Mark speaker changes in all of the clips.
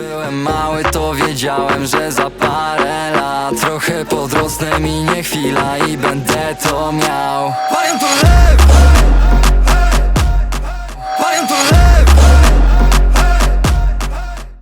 Speaker 1: byłem mały, to wiedziałem, że za parę lat Trochę podrosnę, minie chwila i będę to miał Palion to lew!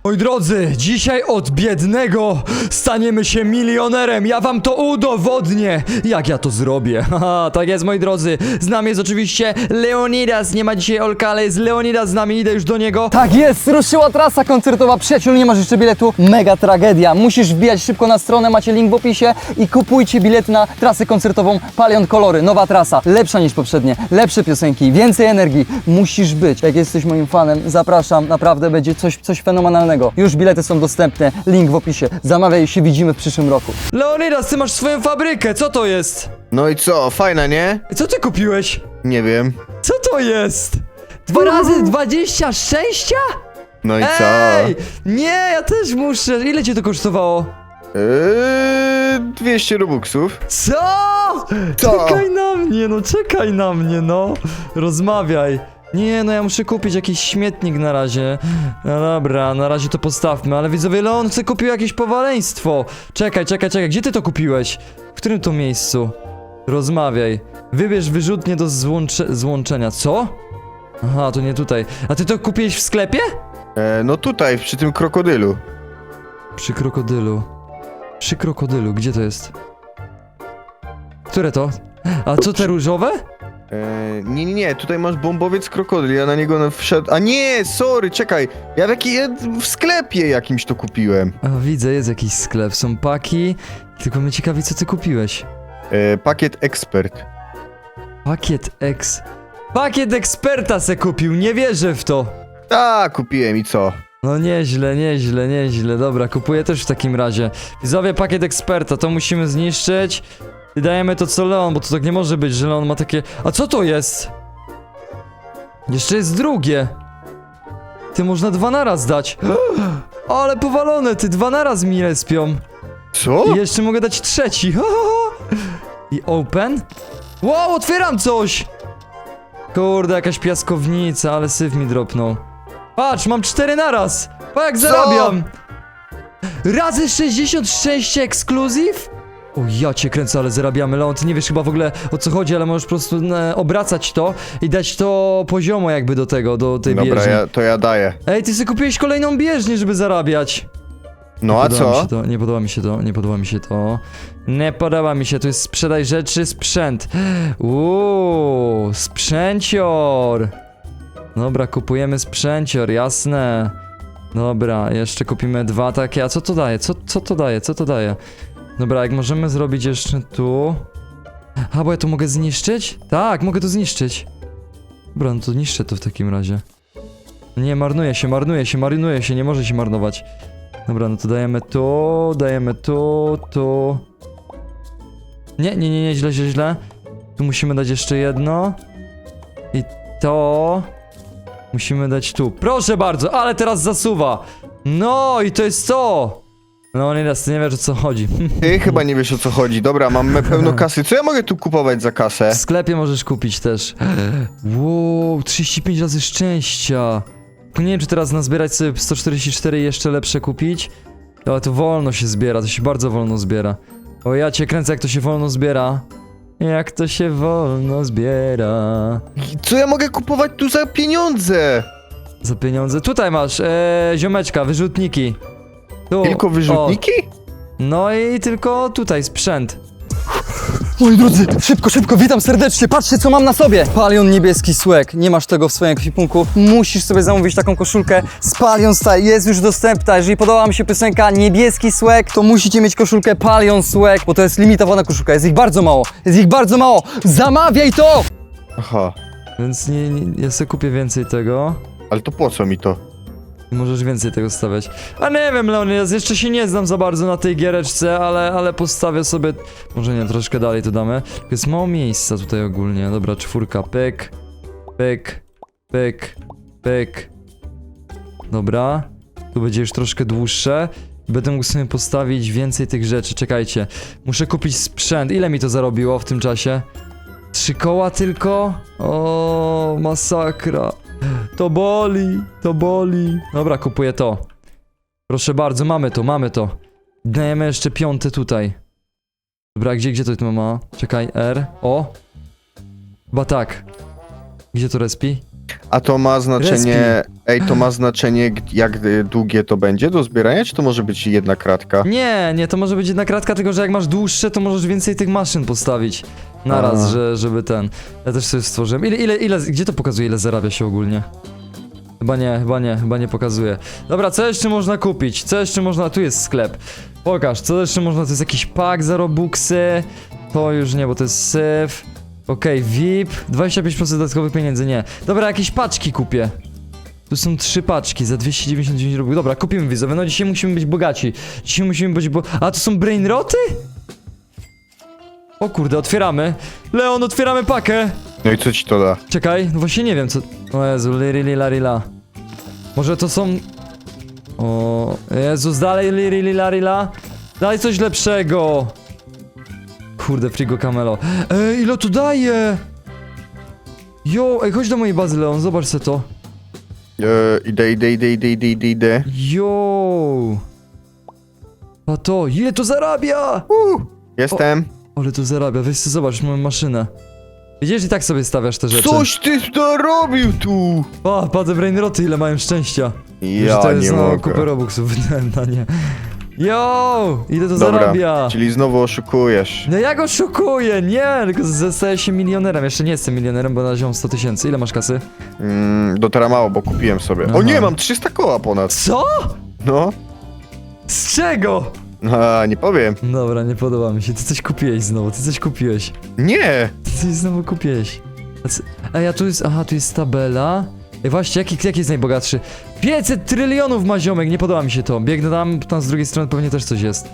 Speaker 2: Moi drodzy, dzisiaj od biednego staniemy się milionerem. Ja wam to udowodnię, jak ja to zrobię. Haha, tak jest, moi drodzy. Z nami jest oczywiście Leonidas. Nie ma dzisiaj Olka, ale jest Leonidas z nami. Idę już do niego.
Speaker 3: Tak jest, ruszyła trasa koncertowa. Przyjaciół, nie masz jeszcze biletu? Mega tragedia. Musisz wbijać szybko na stronę, macie link w opisie i kupujcie bilet na trasę koncertową Palion Kolory. Nowa trasa, lepsza niż poprzednie, lepsze piosenki, więcej energii. Musisz być. Jak jesteś moim fanem, zapraszam, naprawdę będzie coś, coś fenomenalnego. Już bilety są dostępne, link w opisie. Zamawiaj i się widzimy w przyszłym roku.
Speaker 2: Leonidas, ty masz swoją fabrykę. Co to jest?
Speaker 4: No i co, fajna, nie?
Speaker 2: Co ty kupiłeś?
Speaker 4: Nie wiem.
Speaker 2: Co to jest? Dwa razy 20 szczęścia?
Speaker 4: No i co?
Speaker 2: Ej! Nie, ja też muszę. Ile cię to kosztowało?
Speaker 4: Yy, 200 robuxów.
Speaker 2: Co?
Speaker 4: Co?
Speaker 2: Czekaj na mnie, no czekaj na mnie, no. Rozmawiaj. Nie, no ja muszę kupić jakiś śmietnik na razie. No dobra, na razie to postawmy, ale widzowie, Leon chce kupił jakieś powaleństwo. Czekaj, czekaj, czekaj, gdzie ty to kupiłeś? W którym to miejscu? Rozmawiaj. Wybierz wyrzutnie do złącze złączenia. Co? Aha, to nie tutaj. A ty to kupiłeś w sklepie?
Speaker 4: E, no tutaj, przy tym krokodylu.
Speaker 2: Przy krokodylu. Przy krokodylu, gdzie to jest? Które to? A co te różowe?
Speaker 4: E, nie, nie, nie, tutaj masz bombowiec krokodyl, ja na niego wszedł... A nie, sorry, czekaj, ja w, jaki, ja w sklepie jakimś to kupiłem.
Speaker 2: A, widzę, jest jakiś sklep, są paki. Tylko mnie ciekawi, co ty kupiłeś.
Speaker 4: E, pakiet ekspert.
Speaker 2: Pakiet X. Pakiet eksperta se kupił, nie wierzę w to.
Speaker 4: Tak, kupiłem i co?
Speaker 2: No nieźle, nieźle, nieźle. Dobra, kupuję też w takim razie. Widzowie, pakiet eksperta, to musimy zniszczyć. I dajemy to co Leon, bo to tak nie może być, że Leon ma takie... A co to jest? Jeszcze jest drugie. Ty można dwa naraz dać. Ale powalone, ty dwa naraz mi respią.
Speaker 4: Co?
Speaker 2: I jeszcze mogę dać trzeci. I open? Wow, otwieram coś! Kurde, jakaś piaskownica, ale syf mi dropnął. Patrz, mam cztery naraz! Pa jak zarabiam! Razy 60 szczęście ekskluzyw? O ja cię kręcę, ale zarabiamy, Leon, ty nie wiesz chyba w ogóle o co chodzi, ale możesz po prostu e, obracać to i dać to poziomo jakby do tego, do tej
Speaker 4: Dobra,
Speaker 2: bieżni.
Speaker 4: ja, to ja daję.
Speaker 2: Ej, ty sobie kupiłeś kolejną bieżnię, żeby zarabiać.
Speaker 4: No a
Speaker 2: Podoba mi
Speaker 4: co?
Speaker 2: się to, nie podoba mi się to, nie podoba mi się to. Nie podoba mi się, to jest sprzedaj rzeczy, sprzęt. Uuu, sprzęcior. Dobra, kupujemy sprzęcior, jasne. Dobra, jeszcze kupimy dwa takie. A co to daje? Co, co to daje? Co to daje? Dobra, jak możemy zrobić jeszcze tu. A, bo ja to mogę zniszczyć? Tak, mogę to zniszczyć. Dobra, no to niszczę to w takim razie. Nie, marnuje się, marnuje się, marnuje się, nie może się marnować. Dobra, no to dajemy tu, dajemy tu, tu. Nie, nie, nie, nie, źle, źle, źle. Tu musimy dać jeszcze jedno. I to. Musimy dać tu. Proszę bardzo, ale teraz zasuwa. No i to jest to. No nie, ty nie wiesz o co chodzi.
Speaker 4: Ty chyba nie wiesz o co chodzi. Dobra, mamy pełno kasy. Co ja mogę tu kupować za kasę?
Speaker 2: W sklepie możesz kupić też. Wow, 35 razy szczęścia. Tylko Nie wiem, czy teraz nazbierać sobie 144 i jeszcze lepsze kupić. Ale to wolno się zbiera, to się bardzo wolno zbiera. O, ja cię kręcę, jak to się wolno zbiera. Jak to się wolno zbiera.
Speaker 4: Co ja mogę kupować tu za pieniądze?
Speaker 2: Za pieniądze. Tutaj masz, e, ziomeczka, wyrzutniki. Tu.
Speaker 4: Tylko wyrzutniki?
Speaker 2: O, no i tylko tutaj sprzęt.
Speaker 3: Moi drodzy, szybko, szybko, witam serdecznie. Patrzcie, co mam na sobie. Palion niebieski słek. Nie masz tego w swoim ekwipunku. Musisz sobie zamówić taką koszulkę z Palion Style. Jest już dostępna. Jeżeli podoba mi się piosenka Niebieski słek, to musicie mieć koszulkę Palion słek, bo to jest limitowana koszulka. Jest ich bardzo mało. Jest ich bardzo mało. Zamawiaj to!
Speaker 4: Aha,
Speaker 2: Więc nie, nie, ja sobie kupię więcej tego.
Speaker 4: ale to po co mi to?
Speaker 2: Możesz więcej tego stawiać. A nie wiem, Leonidas, jeszcze się nie znam za bardzo na tej giereczce, ale, ale postawię sobie... Może nie, troszkę dalej to damy. Jest mało miejsca tutaj ogólnie. Dobra, czwórka, pyk, pyk, pyk, pyk. Dobra. Tu będzie już troszkę dłuższe. Będę mógł sobie postawić więcej tych rzeczy. Czekajcie. Muszę kupić sprzęt. Ile mi to zarobiło w tym czasie? Trzy koła tylko? O, masakra. To boli, to boli. Dobra, kupuję to. Proszę bardzo, mamy to, mamy to. Dajemy jeszcze piąte tutaj. Dobra, gdzie, gdzie to ma? Czekaj, R, O. Chyba tak. Gdzie to respi?
Speaker 4: A to ma znaczenie... Ej, to ma znaczenie g- jak y, długie to będzie do zbierania, czy to może być jedna kratka?
Speaker 2: Nie, nie, to może być jedna kratka, tylko że jak masz dłuższe, to możesz więcej tych maszyn postawić. Naraz,
Speaker 4: A.
Speaker 2: że, żeby ten. Ja też sobie stworzyłem. Ile, ile, ile, gdzie to pokazuje, ile zarabia się ogólnie? Chyba nie, chyba nie, chyba nie pokazuje. Dobra, co jeszcze można kupić? Co jeszcze można, tu jest sklep. Pokaż, co jeszcze można, to jest jakiś pak za robuxy. To już nie, bo to jest syf. Okej, VIP, 25% dodatkowych pieniędzy, nie. Dobra, jakieś paczki kupię. Tu są trzy paczki za 299 rubli. Dobra, kupimy widzowie. No dzisiaj musimy być bogaci. Dzisiaj musimy być bo... A, to są brainroty? O kurde, otwieramy. Leon, otwieramy pakę.
Speaker 4: No i co ci to da?
Speaker 2: Czekaj, no właśnie nie wiem co... O Jezu, liri larila. Może to są... O Jezus, dalej liri larila. Daj coś lepszego. Kurde, frigo camelo. Ej, ile to daje? Jo, ej, chodź do mojej bazy, Leon, zobacz se to.
Speaker 4: E, idę, idę, idę, idę, idę, idę, idę.
Speaker 2: Jo. A to, ile to zarabia?
Speaker 4: Uh, jestem.
Speaker 2: Ale to zarabia, weź sobie zobacz, mam maszynę. Widzisz, i tak sobie stawiasz te rzeczy.
Speaker 4: Coś ty narobił tu!
Speaker 2: Pa, patrzę brainroty, ile mają szczęścia. że
Speaker 4: Ja
Speaker 2: to jest
Speaker 4: nie
Speaker 2: no,
Speaker 4: mogę.
Speaker 2: kupę robuxów na nie. Jo, ile to
Speaker 4: Dobra,
Speaker 2: zarabia?
Speaker 4: czyli znowu oszukujesz.
Speaker 2: No ja go szukuję, nie, tylko zostaję się milionerem. Jeszcze nie jestem milionerem, bo na razie mam 100 tysięcy. Ile masz kasy?
Speaker 4: Mm, do teraz mało, bo kupiłem sobie.
Speaker 2: Aha.
Speaker 4: O nie, mam 300 koła ponad.
Speaker 2: Co?
Speaker 4: No.
Speaker 2: Z czego?
Speaker 4: A, nie powiem.
Speaker 2: Dobra, nie podoba mi się. Ty coś kupiłeś znowu, ty coś kupiłeś.
Speaker 4: Nie!
Speaker 2: Ty coś znowu kupiłeś. A co- Ej, a tu jest, aha, tu jest tabela. Ej, właśnie, jaki, jaki jest najbogatszy? 500 trylionów ma ziomek, nie podoba mi się to. Biegnę tam, tam z drugiej strony pewnie też coś jest.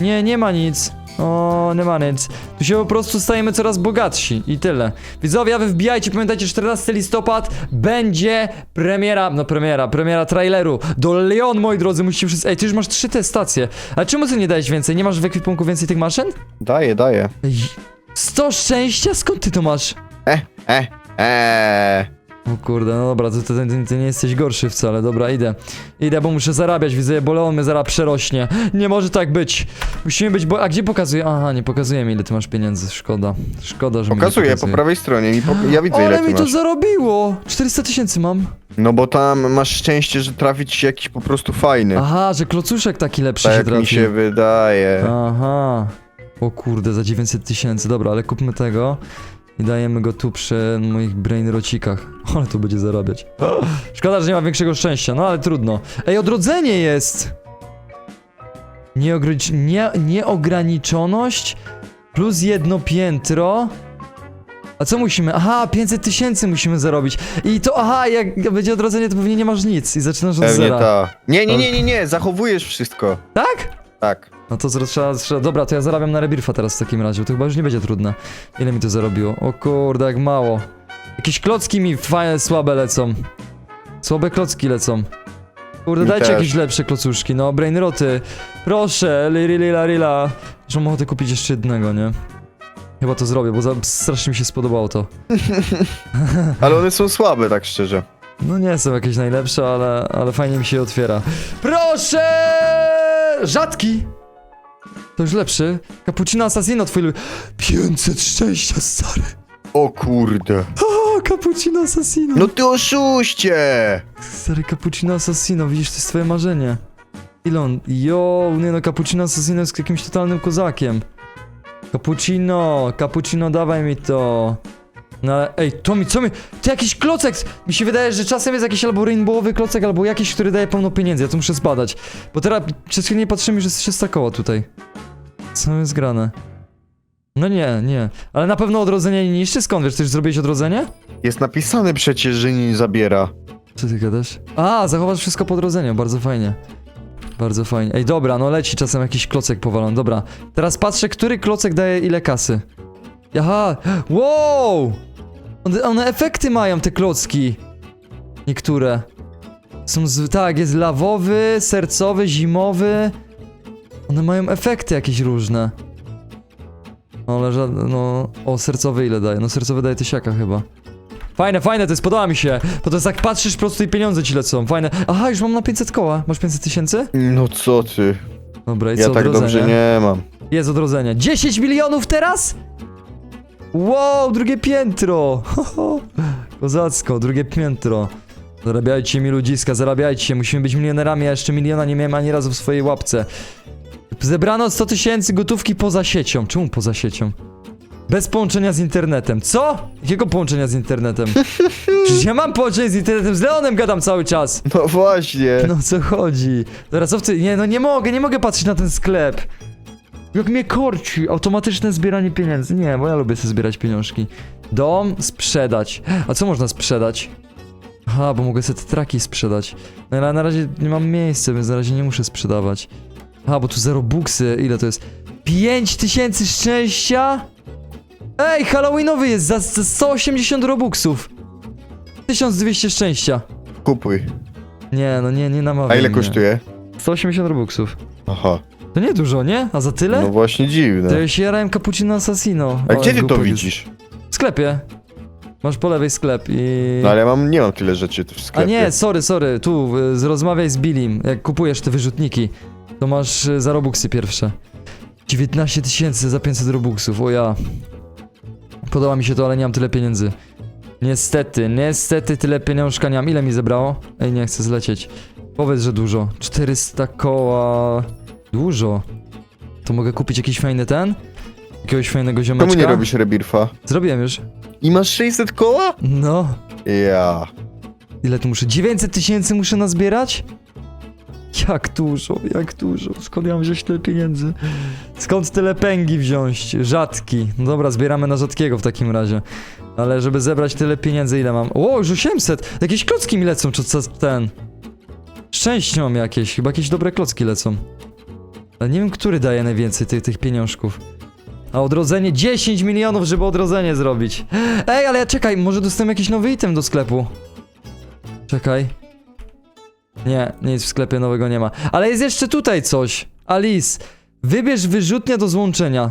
Speaker 2: Nie, nie ma nic. O, nie ma nic. Tu się po prostu stajemy coraz bogatsi i tyle. Widzowie, wy wbijajcie, pamiętajcie, 14 listopad będzie premiera, no premiera, premiera traileru do Leon, moi drodzy, musicie wszyscy... Ej, ty już masz trzy te stacje. A czemu ty nie dajesz więcej? Nie masz w ekwipunku więcej tych maszyn?
Speaker 4: Daję, daję.
Speaker 2: Ej, 100 szczęścia? Skąd ty to masz?
Speaker 4: E, e, e.
Speaker 2: O kurde, no dobra, to ty, ty, ty nie jesteś gorszy wcale, dobra, idę. Idę, bo muszę zarabiać, widzę, bo Leon mnie zaraz przerośnie. Nie może tak być. Musimy być, bo... A gdzie pokazuje? Aha, nie pokazuje mi, ile ty masz pieniędzy, szkoda. Szkoda, że mi
Speaker 4: Pokazuję
Speaker 2: nie
Speaker 4: po
Speaker 2: pokazuje.
Speaker 4: prawej stronie. Pok- ja widzę ile
Speaker 2: Ale
Speaker 4: ty
Speaker 2: mi to
Speaker 4: masz.
Speaker 2: zarobiło! 400 tysięcy mam.
Speaker 4: No bo tam masz szczęście, że trafi ci się jakiś po prostu fajny.
Speaker 2: Aha, że klocuszek taki lepszy
Speaker 4: tak
Speaker 2: się trafi.
Speaker 4: mi się wydaje.
Speaker 2: Aha. O kurde, za 900 tysięcy, dobra, ale kupmy tego. I dajemy go tu przy moich brainrocikach. Ale tu będzie zarabiać. Szkoda, że nie ma większego szczęścia, no ale trudno. Ej, odrodzenie jest! Nie... Nieograniczoność plus jedno piętro. A co musimy? Aha, 500 tysięcy musimy zarobić. I to, aha, jak będzie odrodzenie, to pewnie nie masz nic i zaczynasz od
Speaker 4: Pewnie
Speaker 2: zera.
Speaker 4: ta. Nie, nie, nie, nie, nie, zachowujesz wszystko.
Speaker 2: Tak?
Speaker 4: Tak.
Speaker 2: No to zro- trzeba, trzeba, dobra, to ja zarabiam na rebirfa teraz w takim razie, to chyba już nie będzie trudne. Ile mi to zarobiło? O kurde, jak mało. Jakieś klocki mi fajne, słabe lecą. Słabe klocki lecą. Kurde,
Speaker 4: Mi
Speaker 2: dajcie
Speaker 4: też.
Speaker 2: jakieś lepsze klocuszki, no, brainroty. Proszę, lirila rila. Że mam ochotę kupić jeszcze jednego, nie? Chyba to zrobię, bo za, strasznie mi się spodobało to.
Speaker 4: Ale one są słabe, tak szczerze.
Speaker 2: No nie są jakieś najlepsze, ale, ale fajnie mi się otwiera. Proszę! Rzadki! To już lepszy. Cappuccino Assassino, twój lubi... 500 szczęścia, stary.
Speaker 4: O kurde.
Speaker 2: O, Cappuccino Assassino.
Speaker 4: No ty oszuście!
Speaker 2: Stary Cappuccino Assassino, widzisz, to jest twoje marzenie. Ile on... Jo, nie no, Cappuccino Assassino jest jakimś totalnym kozakiem. Cappuccino, Cappuccino, dawaj mi to. No ale, ej, to mi, co mi... To jakiś klocek! Mi się wydaje, że czasem jest jakiś albo rainbowowy klocek, albo jakiś, który daje pełno pieniędzy. Ja to muszę zbadać. Bo teraz przez chwilę nie patrzymy, że jest 300 koła tutaj. Co jest grane? No nie, nie. Ale na pewno odrodzenie nie niszczy? Skąd wiesz, ty już zrobiłeś odrodzenie?
Speaker 4: Jest napisane przecież, że nie zabiera.
Speaker 2: Co ty gadasz? A, zachowasz wszystko po odrodzeniu, bardzo fajnie. Bardzo fajnie. Ej, dobra, no leci czasem jakiś klocek powalony, dobra. Teraz patrzę, który klocek daje ile kasy. Aha, wow! One, one efekty mają, te klocki. Niektóre. Są z, tak, jest lawowy, sercowy, zimowy. One mają efekty jakieś różne. No, ale żadne, no... O, sercowy ile daje? No, sercowy daje tysiaka chyba. Fajne, fajne, to jest, podoba mi się. Bo to jest jak patrzysz, po prostu i pieniądze ci lecą. Fajne. Aha, już mam na 500 koła. Masz 500 tysięcy?
Speaker 4: No co ty?
Speaker 2: Dobra, i
Speaker 4: Ja
Speaker 2: co,
Speaker 4: tak
Speaker 2: odrodzenie?
Speaker 4: dobrze nie mam.
Speaker 2: Jest odrodzenie. 10 milionów teraz? Wow, drugie piętro. Ho, ho. Kozacko, drugie piętro. Zarabiajcie mi ludziska, zarabiajcie. Musimy być milionerami, ja jeszcze miliona nie miałem ani razu w swojej łapce. Zebrano 100 tysięcy gotówki poza siecią. Czemu poza siecią? Bez połączenia z internetem. Co? Jakiego połączenia z internetem? Przecież ja mam połączenie z internetem, z Leonem gadam cały czas.
Speaker 4: No właśnie.
Speaker 2: No co chodzi? Dobra, co w ty... Nie, no nie mogę, nie mogę patrzeć na ten sklep. Jak mnie korci, automatyczne zbieranie pieniędzy. Nie, bo ja lubię sobie zbierać pieniążki. Dom, sprzedać. A co można sprzedać? Aha, bo mogę sobie te traki sprzedać. No ale na razie nie mam miejsca, więc na razie nie muszę sprzedawać. Aha, bo tu zero buksy, ile to jest? 5000 szczęścia? Ej, Halloweenowy jest za, za 180 robuxów. 1200 szczęścia.
Speaker 4: Kupuj.
Speaker 2: Nie, no nie, nie namawiam
Speaker 4: A ile
Speaker 2: mnie.
Speaker 4: kosztuje?
Speaker 2: 180 robuxów.
Speaker 4: Aha.
Speaker 2: To nie dużo, nie? A za tyle?
Speaker 4: No właśnie dziwne.
Speaker 2: To ja się jarałem cappuccino assassino.
Speaker 4: A
Speaker 2: Ale
Speaker 4: gdzie ty to
Speaker 2: głupek jest.
Speaker 4: widzisz?
Speaker 2: W sklepie. Masz po lewej sklep i...
Speaker 4: No ale ja mam, nie mam tyle rzeczy w
Speaker 2: A
Speaker 4: sklepie.
Speaker 2: nie, sorry, sorry, tu, y, z- rozmawiaj z Billim, jak kupujesz te wyrzutniki, to masz y, za robuxy pierwsze. 19 tysięcy za 500 robuxów, o ja. Podoba mi się to, ale nie mam tyle pieniędzy. Niestety, niestety tyle pieniążka nie mam. Ile mi zebrało? Ej, nie chcę zlecieć. Powiedz, że dużo. 400 koła... Dużo. To mogę kupić jakiś fajny ten? Jakiegoś fajnego ziomeczka?
Speaker 4: Czemu nie robisz rebirfa?
Speaker 2: Zrobiłem już.
Speaker 4: I masz 600 koła?
Speaker 2: No.
Speaker 4: Ja.
Speaker 2: Ile tu muszę? 900 tysięcy muszę nazbierać? Jak dużo, jak dużo. Skąd ja mam wziąć tyle pieniędzy? Skąd tyle pęgi wziąć? Rzadki. No dobra, zbieramy na rzadkiego w takim razie. Ale żeby zebrać tyle pieniędzy, ile mam? O, już 800! Jakieś klocki mi lecą, czy co ten? Szczęście mam jakieś, chyba jakieś dobre klocki lecą. Ale nie wiem, który daje najwięcej tych, tych pieniążków. A odrodzenie 10 milionów, żeby odrodzenie zrobić. Ej, ale czekaj, może dostałem jakiś nowy item do sklepu. Czekaj. Nie, nic w sklepie nowego nie ma. Ale jest jeszcze tutaj coś. Alice, wybierz wyrzutnia do złączenia.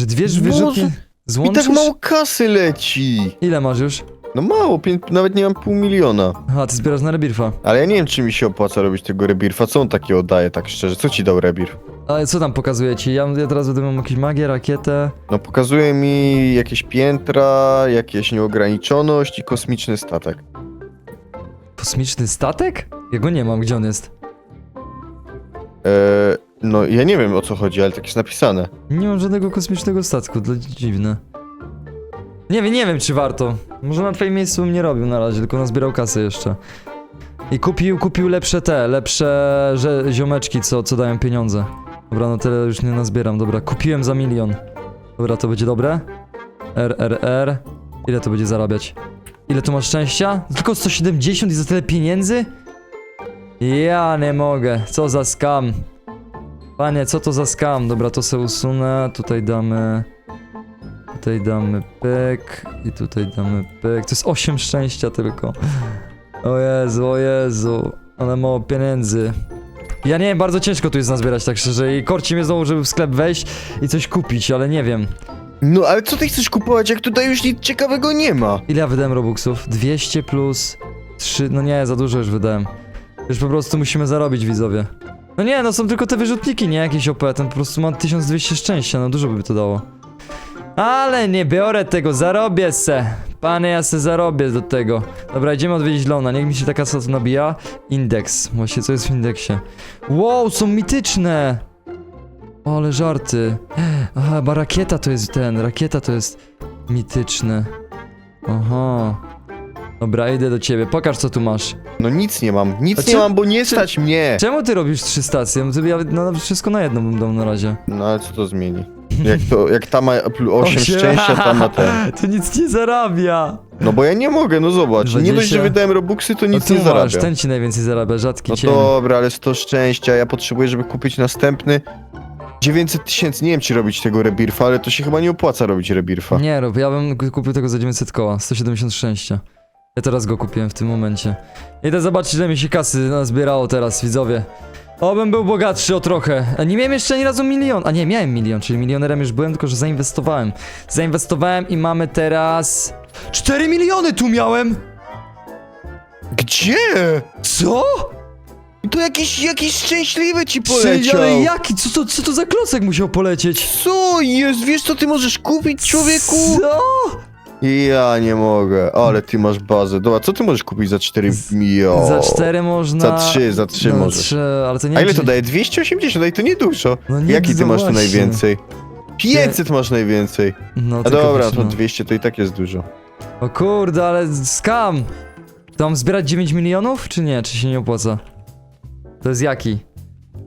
Speaker 2: Że dwie wyrzutnie
Speaker 4: I
Speaker 2: złączysz?
Speaker 4: tak mało kasy leci.
Speaker 2: Ile masz już?
Speaker 4: No mało, pię- nawet nie mam pół miliona.
Speaker 2: Aha, ty zbierasz na rebirfa.
Speaker 4: Ale ja nie wiem, czy mi się opłaca robić tego rebirfa. Co on takiego daje, tak szczerze? Co ci dał rebirf?
Speaker 2: Ale co tam pokazuje ci? Ja, ja teraz będę miał jakieś magię, rakietę.
Speaker 4: No pokazuje mi jakieś piętra, jakieś nieograniczoność i kosmiczny statek.
Speaker 2: Kosmiczny statek? Ja go nie mam, gdzie on jest?
Speaker 4: Eee, no ja nie wiem o co chodzi, ale tak jest napisane.
Speaker 2: Nie mam żadnego kosmicznego statku, to dziwne. Nie wiem, nie wiem czy warto. Może na twoim miejscu bym nie robił na razie, tylko nazbierał kasę jeszcze. I kupił, kupił lepsze te, lepsze że, ziomeczki, co, co dają pieniądze. Dobra, no tyle już nie nazbieram, dobra, kupiłem za milion. Dobra, to będzie dobre? RRR. Ile to będzie zarabiać? Ile tu masz szczęścia? Tylko 170 i za tyle pieniędzy? Ja nie mogę, co za skam. Panie, co to za skam? Dobra, to se usunę. Tutaj damy. Tutaj damy pyk. I tutaj damy pyk. To jest 8 szczęścia tylko. O Jezu, o Jezu. Ale mało pieniędzy. Ja nie wiem, bardzo ciężko tu jest nazbierać tak szczerze. I korci mnie znowu, żeby w sklep wejść i coś kupić, ale nie wiem.
Speaker 4: No ale co ty chcesz kupować, jak tutaj już nic ciekawego nie ma?
Speaker 2: Ile ja wydałem robuxów? 200 plus 3. No nie, za dużo już wydałem. Już po prostu musimy zarobić, widzowie. No nie, no są tylko te wyrzutniki, nie jakieś OP. Ten po prostu ma 1200 szczęścia, no dużo by to dało. Ale nie biorę tego, zarobię se. Panie, ja se zarobię do tego. Dobra, idziemy odwiedzić Lona. Niech mi się taka co nabija. Indeks. Właśnie, co jest w indeksie? Wow, są mityczne! O, ale żarty. Aha, bo rakieta to jest ten. Rakieta to jest mityczne. Aha. Dobra, idę do ciebie. Pokaż, co tu masz.
Speaker 4: No nic nie mam, nic
Speaker 2: A
Speaker 4: nie
Speaker 2: czy-
Speaker 4: mam, bo nie stać mnie.
Speaker 2: Czemu ty robisz trzy stacje? No, to Ja no, wszystko na jedną bym dał na razie.
Speaker 4: No ale co to zmieni? Jak to, jak ta ma 8
Speaker 2: Osiem.
Speaker 4: szczęścia, ta ma ten.
Speaker 2: To nic nie zarabia.
Speaker 4: No bo ja nie mogę, no zobacz. Nie dość,
Speaker 2: 20.
Speaker 4: że wydałem robuxy, to
Speaker 2: No
Speaker 4: nic
Speaker 2: tu
Speaker 4: nie
Speaker 2: masz,
Speaker 4: zarabia.
Speaker 2: ten ci najwięcej zarabia, rzadki
Speaker 4: No
Speaker 2: cień.
Speaker 4: dobra, ale 100 szczęścia, ja potrzebuję, żeby kupić następny 900 tysięcy, nie wiem czy robić tego rebirfa, ale to się chyba nie opłaca robić rebirfa.
Speaker 2: Nie rób, ja bym k- kupił tego za 900 koła, 170 szczęścia. Ja teraz go kupiłem w tym momencie. Idę zobaczyć, ile mi się kasy nazbierało teraz, widzowie. Obym był bogatszy o trochę. A nie miałem jeszcze ani razu milion. A nie, miałem milion, czyli milionerem już byłem, tylko że zainwestowałem. Zainwestowałem i mamy teraz... 4 miliony tu miałem!
Speaker 4: Gdzie?
Speaker 2: Co?
Speaker 4: To jakiś, jakiś szczęśliwy ci poleciał.
Speaker 2: ale jaki? Co to, co to za klocek musiał polecieć?
Speaker 4: Co jest? Wiesz co ty możesz kupić, człowieku?
Speaker 2: Co?
Speaker 4: Ja nie mogę, ale ty masz bazę. Dobra, co ty możesz kupić za 4 miliony?
Speaker 2: Za 4 można...
Speaker 4: Za trzy, za trzy
Speaker 2: no,
Speaker 4: możesz.
Speaker 2: Trzy, ale to nie
Speaker 4: A ile to daje? 280? Daj to nie dużo.
Speaker 2: No nie,
Speaker 4: Jaki ty
Speaker 2: no
Speaker 4: masz tu najwięcej? 500 masz najwięcej.
Speaker 2: No,
Speaker 4: A dobra,
Speaker 2: wiesz,
Speaker 4: to
Speaker 2: no.
Speaker 4: 200 to i tak jest dużo.
Speaker 2: O kurde, ale skam! To mam zbierać 9 milionów, czy nie? Czy się nie opłaca? To jest jaki?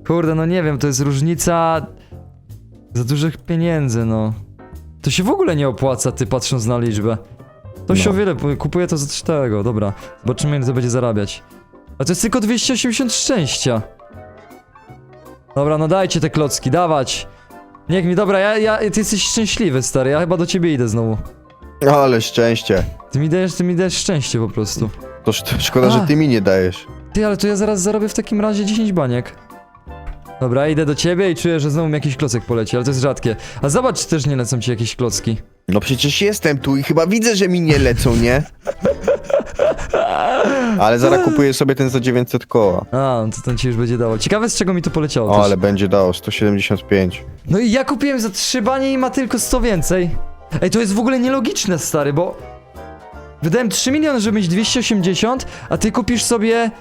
Speaker 2: Kurde, no nie wiem, to jest różnica za dużych pieniędzy, no. To się w ogóle nie opłaca, ty patrząc na liczbę. To się
Speaker 4: No.
Speaker 2: o wiele, kupuję to za 4, dobra. Zobaczymy ile to będzie zarabiać. A to jest tylko 280 szczęścia. Dobra, no dajcie te klocki, dawać. Niech mi, dobra, ja, ja, ty jesteś szczęśliwy, stary, ja chyba do ciebie idę znowu.
Speaker 4: Ale szczęście.
Speaker 2: Ty mi dajesz, ty mi dajesz szczęście po prostu.
Speaker 4: To sz- szkoda,
Speaker 2: A.
Speaker 4: że ty mi nie dajesz.
Speaker 2: Ty, ale to ja zaraz zarobię w takim razie 10 baniek. Dobra, idę do ciebie i czuję, że znowu mi jakiś klocek poleci, ale to jest rzadkie. A zobacz, czy też nie lecą ci jakieś klocki.
Speaker 4: No przecież jestem tu i chyba widzę, że mi nie lecą, nie? Ale zaraz kupuję sobie ten za 900 koła.
Speaker 2: A, no to ten ci już będzie dało. Ciekawe z czego mi to poleciało
Speaker 4: O,
Speaker 2: też.
Speaker 4: ale będzie dało 175.
Speaker 2: No i ja kupiłem za 3 banie i ma tylko 100 więcej. Ej, to jest w ogóle nielogiczne, stary, bo... Wydałem 3 miliony, żeby mieć 280, a ty kupisz sobie...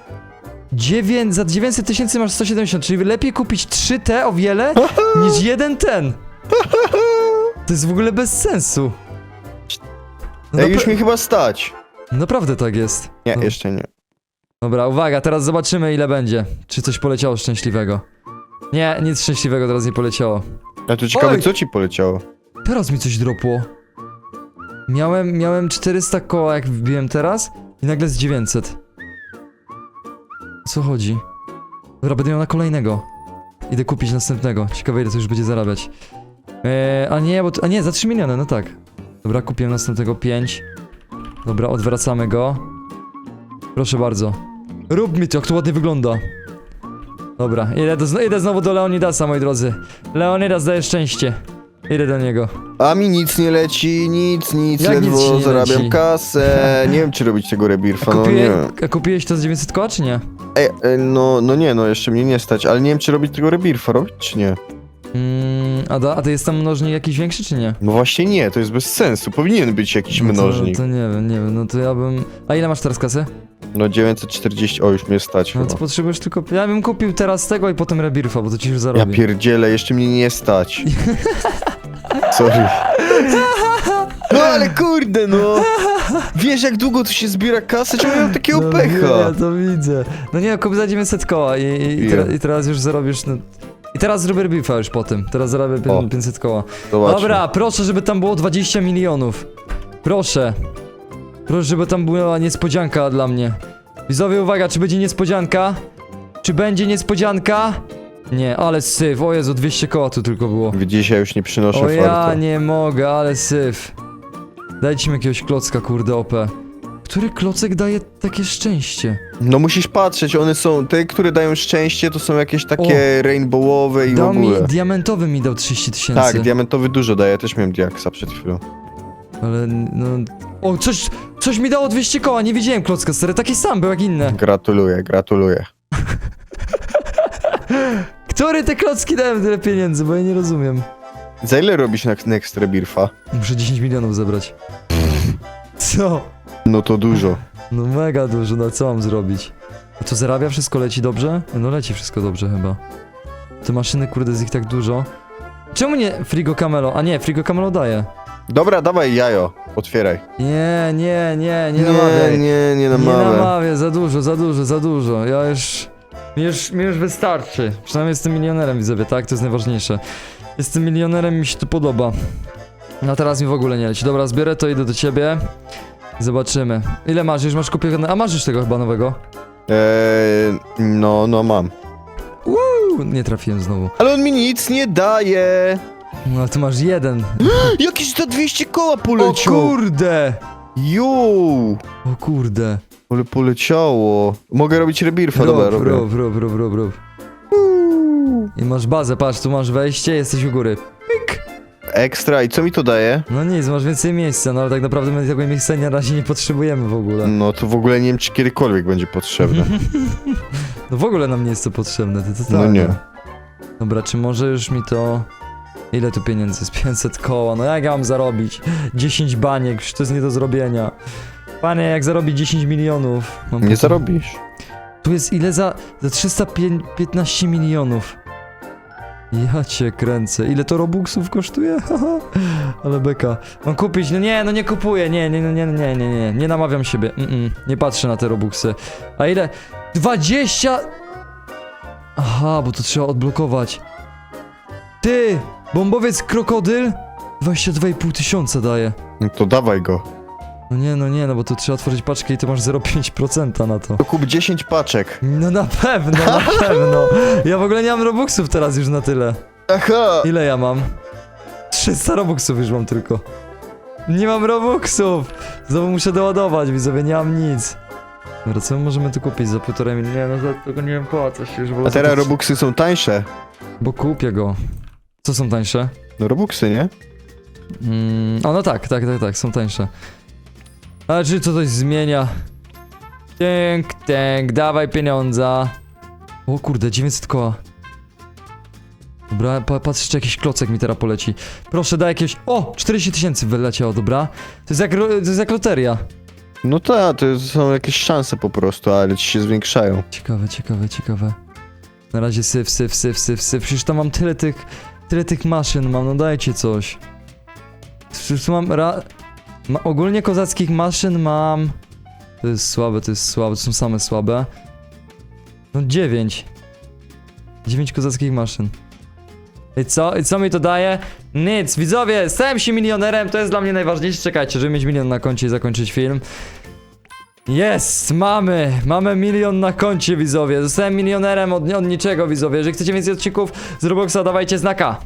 Speaker 2: 9, za 900 tysięcy masz 170, czyli lepiej kupić 3 te o wiele, niż jeden ten. To jest w ogóle bez sensu. No
Speaker 4: Ej, już mi chyba stać.
Speaker 2: Naprawdę tak jest.
Speaker 4: Nie,
Speaker 2: No.
Speaker 4: jeszcze nie.
Speaker 2: Dobra, uwaga, teraz zobaczymy ile będzie. Czy coś poleciało szczęśliwego. Nie, nic szczęśliwego teraz nie poleciało.
Speaker 4: A to ciekawe,
Speaker 2: Oj!
Speaker 4: co ci poleciało?
Speaker 2: Teraz mi coś dropło. Miałem, miałem 400 koła jak wbiłem teraz i nagle z 900. O Co chodzi? Dobra, będę miał na kolejnego. Idę kupić następnego. Ciekawe ile to już będzie zarabiać. Eee, a nie, bo... A nie, za 3 miliony, no tak. Dobra, kupiłem następnego 5. Dobra, odwracamy go. Proszę bardzo. Rób mi to, jak to ładnie wygląda. Dobra, idę, do, idę znowu do Leonidasa, moi drodzy. Leonidas daje szczęście. Idę do niego.
Speaker 4: A mi nic nie leci, nic, nic,
Speaker 2: Jak nic
Speaker 4: ledwo
Speaker 2: nie
Speaker 4: zarabiam
Speaker 2: leci?
Speaker 4: kasę. Nie wiem, czy robić tego rebirfa, no
Speaker 2: kupiłeś,
Speaker 4: nie.
Speaker 2: a kupiłeś to z 900 koła, czy nie?
Speaker 4: Ej, ej, no, no nie, no jeszcze mnie nie stać, ale nie wiem, czy robić tego rebirfa, robić czy nie.
Speaker 2: Mm, a, da, a to jest tam mnożnik jakiś większy, czy nie?
Speaker 4: No właśnie nie, to jest bez sensu, powinien być jakiś
Speaker 2: No
Speaker 4: mnożnik.
Speaker 2: To, to nie wiem, nie wiem, no to ja bym... A ile masz teraz kasy?
Speaker 4: No 940, o już mnie stać
Speaker 2: No
Speaker 4: chyba.
Speaker 2: to potrzebujesz tylko... Ja bym kupił teraz tego i potem Rebirfa, bo to ci już
Speaker 4: Ja
Speaker 2: zarobi.
Speaker 4: pierdzielę, jeszcze mnie nie stać. Sorry. No ale kurde, no. Wiesz jak długo tu się zbiera kasy, czemu ja mam takiego
Speaker 2: no,
Speaker 4: pecha?
Speaker 2: Nie, ja to widzę. No nie, kup za 900 koła i, i, i, teraz, i teraz już zarobisz... No, I teraz zrobię Rebirfa już po tym. Teraz
Speaker 4: O.
Speaker 2: pię- 500 koła.
Speaker 4: Zobaczmy.
Speaker 2: Dobra, proszę, żeby tam było 20 milionów. Proszę. Proszę, żeby tam była niespodzianka dla mnie. Widzowie, uwaga, czy będzie niespodzianka? Czy będzie niespodzianka? Nie, ale syf. O Jezu, 200 koła tu tylko było.
Speaker 4: Widzisz, ja już nie przynoszę
Speaker 2: O ja
Speaker 4: farta.
Speaker 2: nie mogę, ale syf. Dajcie mi jakiegoś klocka, kurde, OP. Który klocek daje takie szczęście?
Speaker 4: No musisz patrzeć, one są, te, które dają szczęście, to są jakieś takie rainbowowe i w
Speaker 2: Dał mi,
Speaker 4: ogóle.
Speaker 2: diamentowy mi dał 30 tysięcy.
Speaker 4: Tak, diamentowy dużo daje, ja też miałem diaksa przed chwilą.
Speaker 2: Ale no... O, coś, coś mi dało 200 koła, nie widziałem klocka, stary, taki sam był jak inne.
Speaker 4: Gratuluję, gratuluję.
Speaker 2: Który te klocki dają tyle pieniędzy, bo ja nie rozumiem.
Speaker 4: Za ile robisz na Next Rebirfa?
Speaker 2: Muszę 10 milionów zebrać. Co?
Speaker 4: No to dużo.
Speaker 2: No mega dużo, no co mam zrobić? A to zarabia? Wszystko leci dobrze? No leci wszystko dobrze chyba. Te maszyny, kurde, z ich tak dużo. Czemu nie Frigo Camelo? A nie, Frigo Camelo daje.
Speaker 4: Dobra, dawaj jajo, otwieraj.
Speaker 2: Nie, nie, nie, nie namawiaj.
Speaker 4: nie, nie, nie
Speaker 2: Nie
Speaker 4: namawiaj.
Speaker 2: namawiaj, za dużo, za dużo, za dużo. Ja już... Mi już, mi już wystarczy. Przynajmniej jestem milionerem, widzowie, tak? To jest najważniejsze. Jestem milionerem mi się to podoba. No teraz mi w ogóle nie leci. Dobra, zbiorę to, idę do ciebie. Zobaczymy. Ile masz? Już masz kupione... A masz już tego chyba nowego?
Speaker 4: Eee, no, no mam.
Speaker 2: Uuu, nie trafiłem znowu.
Speaker 4: Ale on mi nic nie daje.
Speaker 2: No, tu masz jeden.
Speaker 4: Jakiś za 200 koła
Speaker 2: O
Speaker 4: poleciał.
Speaker 2: kurde!
Speaker 4: Jo,
Speaker 2: O kurde.
Speaker 4: Ale poleciało. Mogę robić rebirfa, dobra,
Speaker 2: Rób,
Speaker 4: robię.
Speaker 2: rób, rób, rób, rób, rób. I masz bazę, patrz, tu masz wejście, jesteś u góry. Pyk!
Speaker 4: Ekstra, i co mi to daje?
Speaker 2: No nic, masz więcej miejsca, no ale tak naprawdę my tego miejsca na razie nie potrzebujemy w ogóle.
Speaker 4: No to w ogóle nie wiem, czy kiedykolwiek będzie potrzebne.
Speaker 2: No w ogóle nam nie jest to potrzebne, to totalnie.
Speaker 4: No nie.
Speaker 2: Dobra, czy może już mi to... Ile tu pieniędzy jest? 500 koła, no jak ja mam zarobić? 10 baniek, przecież to jest nie do zrobienia. Panie, jak zarobi 10 milionów? Mam
Speaker 4: Nie
Speaker 2: po-
Speaker 4: zarobisz.
Speaker 2: Tu jest ile za... za 315 milionów. Ja cię kręcę. Ile to robuxów kosztuje? Haha. Ale beka. Mam kupić? No nie, no nie kupuję. Nie, nie, nie, nie, nie, nie, nie. Nie namawiam siebie. Mm -mm. Nie patrzę na te robuxy. A ile? 20... Aha, bo to trzeba odblokować. Ty! Bombowiec krokodyl? 22,5 tysiąca daje.
Speaker 4: No to dawaj go.
Speaker 2: No nie, no nie, no bo tu trzeba otworzyć paczkę i ty masz 0,5% na to.
Speaker 4: To kup 10 paczek.
Speaker 2: No na pewno, na pewno. Ja w ogóle nie mam robuxów teraz już na tyle.
Speaker 4: Aha!
Speaker 2: Ile ja mam? 300 robuxów już mam tylko. Nie mam robuxów! Znowu muszę doładować, widzowie, nie mam nic. Dobra, co my możemy tu kupić za półtorej miliona? Nie, no za tego nie wiem płacę się już.
Speaker 4: A teraz Robuxy są tańsze.
Speaker 2: Bo kupię go. Co są tańsze?
Speaker 4: No Robuxy, nie?
Speaker 2: Mm, o no tak, tak, tak, tak, są tańsze. Ale czy to coś zmienia? Tęk, tęk, dawaj pieniądza. O kurde, 900 koła. Dobra, pa, patrz, czy jakiś klocek mi teraz poleci. Proszę, daj jakiegoś... O! 40 tysięcy wyleciało, dobra. To jest jak, to jest jak loteria.
Speaker 4: No tak, to są jakieś szanse po prostu, ale ci się zwiększają.
Speaker 2: Ciekawe, ciekawe, ciekawe. Na razie syf, syf, syf, syf, syf. Przecież tam mam tyle tych, tyle tych maszyn mam, no dajcie coś. Przecież tu mam ra... Ogólnie kozackich maszyn mam... To jest słabe, to jest słabe, to są same słabe. No dziewięć. Dziewięć kozackich maszyn. I co? I co mi to daje? Nic, widzowie, stałem się milionerem, to jest dla mnie najważniejsze. Czekajcie, żeby mieć milion na koncie i zakończyć film. Jest, mamy, mamy milion na koncie widzowie, zostałem milionerem od, od niczego widzowie, jeżeli chcecie więcej odcinków z Robloxa dawajcie znaka